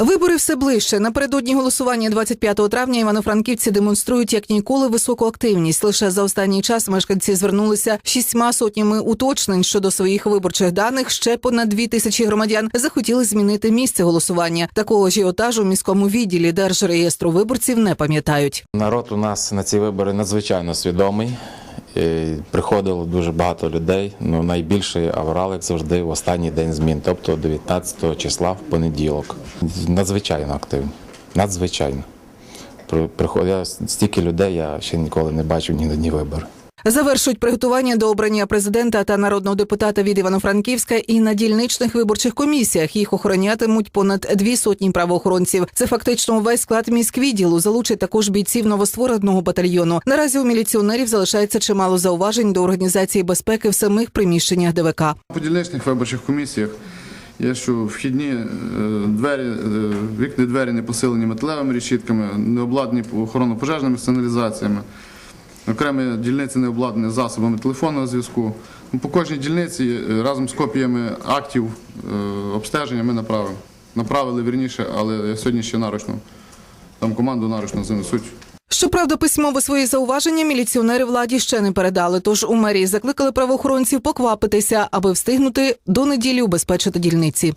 Вибори все ближче. Напередодні голосування 25 травня івано-франківці демонструють як ніколи високу активність. Лише за останній час мешканці звернулися шістьма сотнями уточнень щодо своїх виборчих даних. Ще понад дві тисячі громадян захотіли змінити місце голосування. Такого ажіотажу в міському відділі Держреєстру виборців не пам'ятають. Народ у нас на ці вибори надзвичайно свідомий. Приходило дуже багато людей. Ну найбільший аврал, як завжди, в останній день змін, тобто 19 числа в понеділок. Надзвичайно активні. Надзвичайно. При- Приходить стільки людей, я ще ніколи не бачив ні на дні вибори. Завершують приготування до обрання президента та народного депутата від Івано-Франківська і на дільничних виборчих комісіях. Їх охоронятимуть понад дві сотні правоохоронців. Це фактично увесь склад міськвідділу. Залучать також бійців новоствореного батальйону. Наразі у міліціонерів залишається чимало зауважень до організації безпеки в самих приміщеннях ДВК. По дільничних виборчих комісіях є, що вхідні е, двері, е, вікні двері не посилені металевими решітками, не обладнані охоронно-пожежними сигналізаціями. Окремі дільниці не обладнані засобами телефонного зв'язку. Ну, По кожній дільниці е, разом з копіями актів е, обстеження ми направимо. Направили вірніше, але сьогодні ще наручно. Там команду наручно занесуть. Щоправда, письмове свої зауваження міліціонери владі ще не передали. Тож у мерії закликали правоохоронців поквапитися, аби встигнути до неділі убезпечити дільниці.